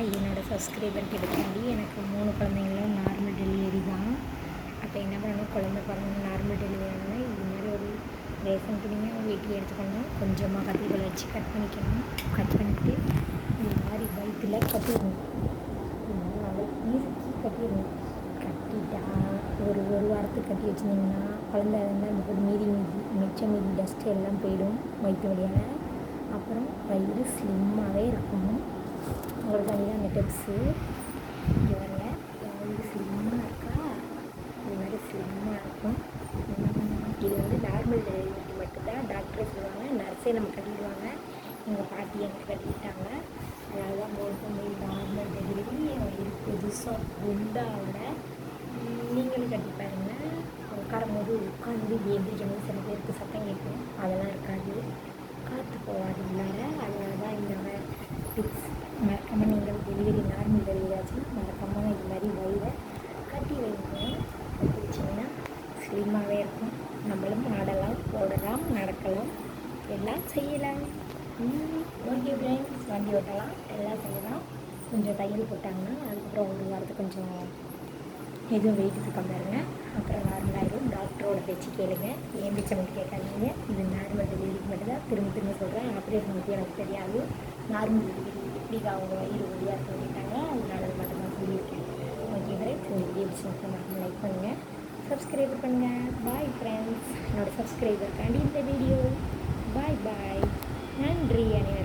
என்னோடய சப்ஸ்கிரைபர் கிட்டக்காண்டி எனக்கு மூணு குழந்தைங்களும் நார்மல் டெலிவரி தான். அப்போ என்ன பண்ணணும்? குழந்த பிறந்த நார்மல் டெலிவரினா இது மாதிரி ஒரு ரேஷன் துணியும் வீட்டில் எடுத்துக்கணும். கொஞ்சமாக கத்திரிக்கோல் வச்சு கட் பண்ணிக்கணும். கட் பண்ணிவிட்டு இந்த மாதிரி பைக்கில் கட்டிடணும். இந்த நல்லா கட்டிடணும். கட்டிட்டா ஒரு ஒரு வாரத்துக்கு கட்டி வச்சுருந்தீங்கன்னா குழந்த இருந்தால் அந்த ஒரு மீதி மீதி மிச்சம் மீதி டஸ்ட்டு எல்லாம் போயிடும் வயிற்று வழியால். அப்புறம் வயிறு ஸ்லிம்மாகவே இருக்கணும். உங்களுக்கு தான் அந்த டிப்ஸு இங்கே வரல வயிறு ஸ்லிம்மாக இருக்கா? இது மாதிரி ஸ்லிம்மாக இருக்கும். இது வந்து நார்மல் டெலிவரிக்கு மட்டும்தான். டாக்டரே சொல்லுவாங்க நர்ஸே நம்ம கட்டிடுவாங்க. எங்கள் பாட்டி எனக்கு கட்டிக்கிட்டாங்க அதனால தான் போட்டு நார்மல் டெலிவரி இது புதுசாக குண்டாவில் நீங்களும் கட்டி பாருங்கள் உட்காரும் போது உட்காந்து எந்திரிக்கும் போது சில பேருக்கு சத்தம் கேட்கும். அதெல்லாம் இருக்காது. காற்று போகாது உள்ளார. அதனால தான் இந்த டிப்ஸ் மறக்காமல் நீங்கள் டெலிவரி நார்மல் டெலிவரி ஆச்சுன்னா மறக்காமல் இது மாதிரி வயிறை கட்டி வைங்க. கட்டி வச்சிங்கன்னா ஸ்லிம்மாகவே இருக்கும். நம்மளும் ஆடலாம் ஓடலாம் நடக்கலாம். எல்லாம் செய்யலாம். ஓகே ஃப்ரெண்ட்ஸ் வண்டி ஓட்டலாம். எல்லாம் செய்யலாம். கொஞ்சம் தையல் போட்டாங்கன்னா அதுக்கப்புறம் ஒரு வாரத்துக்கு கொஞ்சம் எதுவும் வெயிட் தூக்கம் பாருங்க. அப்புறம் நார்மலாகிடும் டாக்டரோட பேச்சு கேளுங்க. ஏன் பேச்சை மட்டும் கேட்காதீங்க. இது நார்மல் டெலிவரிக்கு மட்டும் தான் திரும்ப திரும்ப சொல்கிறேன் ஆப்ரேஷன் பற்றி எனக்கு தெரியாது. நார்மல் இப்படி எப்படி அவங்க வயிறு வழியாக சொல்லிட்டாங்க அதனால அது மட்டும் தான் சொல்லியிருக்கேன் ஓகே ஃப்ரெண்ட்ஸ் இந்த வீடியோ பிடிச்சிருக்கா மறக்காம லைக் பண்ணுங்கள் சப்ஸ்கிரைப் பண்ணுங்கள் பாய் ஃப்ரெண்ட்ஸ் என்னோடய சப்ஸ்கிரைபருக்காண்டி இந்த வீடியோ பாய் பாய் நன்றி அனைவருக்கும்